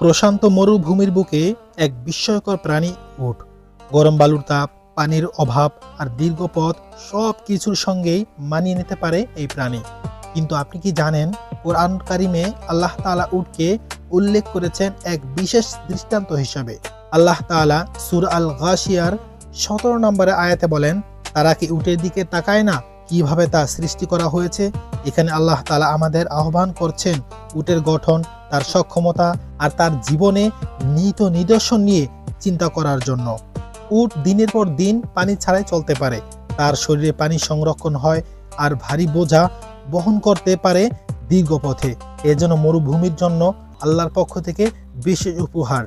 প্রশান্ত মরুভূমির বুকে এক বিস্ময়কর প্রাণী উট গরম বালুর তাপ, পানির অভাব আর দীর্ঘ পথ সব কিছুর সঙ্গেই মানিয়ে নিতে পারে এই প্রাণী। কিন্তু আপনি কি জানেন, কোরআন কারিমে আল্লাহ তাআলা উটকে উল্লেখ করেছেন এক বিশেষ দৃষ্টান্ত হিসাবে। আল্লাহ তাআলা সুর আল গাশিয়ার সতেরো নম্বরে আয়াতে বলেন, তারা কি উটের দিকে তাকায় না? কীভাবে তা সৃষ্টি করা হয়েছে? এখানে আল্লাহ তাআলা আমাদের আহ্বান করছেন, উটের গঠন তার সক্ষমতা আর তার জীবনে নিহিত নিদর্শন নিয়ে চিন্তা করার জন্য। উট দিনের পর দিন পানি ছাড়াই চলতে পারে। তার শরীরে পানি সংরক্ষণ হয় আর ভারী বোঝা বহন করতে পারে দীর্ঘ পথে। এজন্য মরুভূমির জন্য আল্লাহর পক্ষ থেকে বিশেষ উপহার।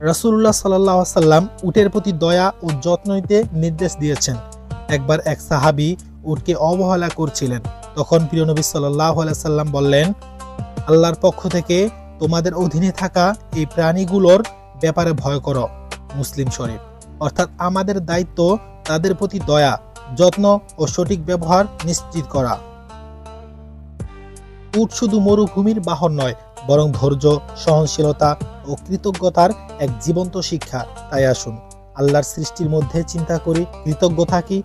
রাসূলুল্লাহ সাল্লাহ সাল্লাম উটের প্রতি দয়া ও যত্ন নিতে নির্দেশ দিয়েছেন। একবার এক সাহাবি উটকে অবহেলা করছিলেন। তখন প্রিয় নবী সাল্লাহ সাল্লাম বললেন, আল্লাহর পক্ষ থেকে তোমাদের অধীনে থাকা এই প্রাণীগুলোর ব্যাপারে ভয় করো, মুসলিম শরীফ। অর্থাৎ আমাদের দায়িত্ব তাদের প্রতি দয়া, যত্ন ও সঠিক ব্যবহার নিশ্চিত করা। উট শুধু মরুভূমির বাহন নয়, বরং ধৈর্য, সহনশীলতা ও কৃতজ্ঞতার এক জীবন্ত শিক্ষা। তাই আসুন, আল্লাহর সৃষ্টির মধ্যে চিন্তা করি, কৃতজ্ঞ থাকি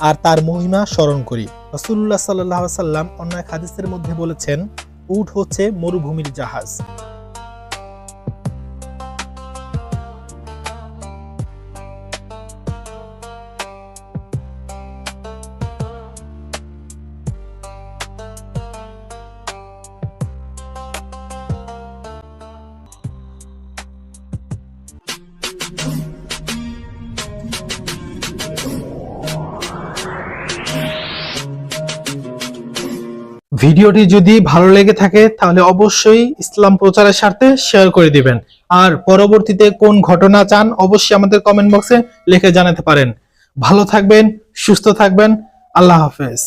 আর তার মহিমা স্মরণ করি। রসুল্লাহ সাল্লাহ সাল্লাম অন্য এক হাদিসের মধ্যে বলেছেন উট হচ্ছে মরুভূমির জাহাজ। ভিডিওটি যদি ভালো লেগে থাকে, তাহলে অবশ্যই ইসলাম প্রচারের স্বার্থে শেয়ার করে দিবেন। আর পরবর্তীতে কোন ঘটনা চান, অবশ্যই আমাদের কমেন্ট বক্সে লিখে জানাতে পারেন। ভালো থাকবেন, সুস্থ থাকবেন, আল্লাহ হাফেজ।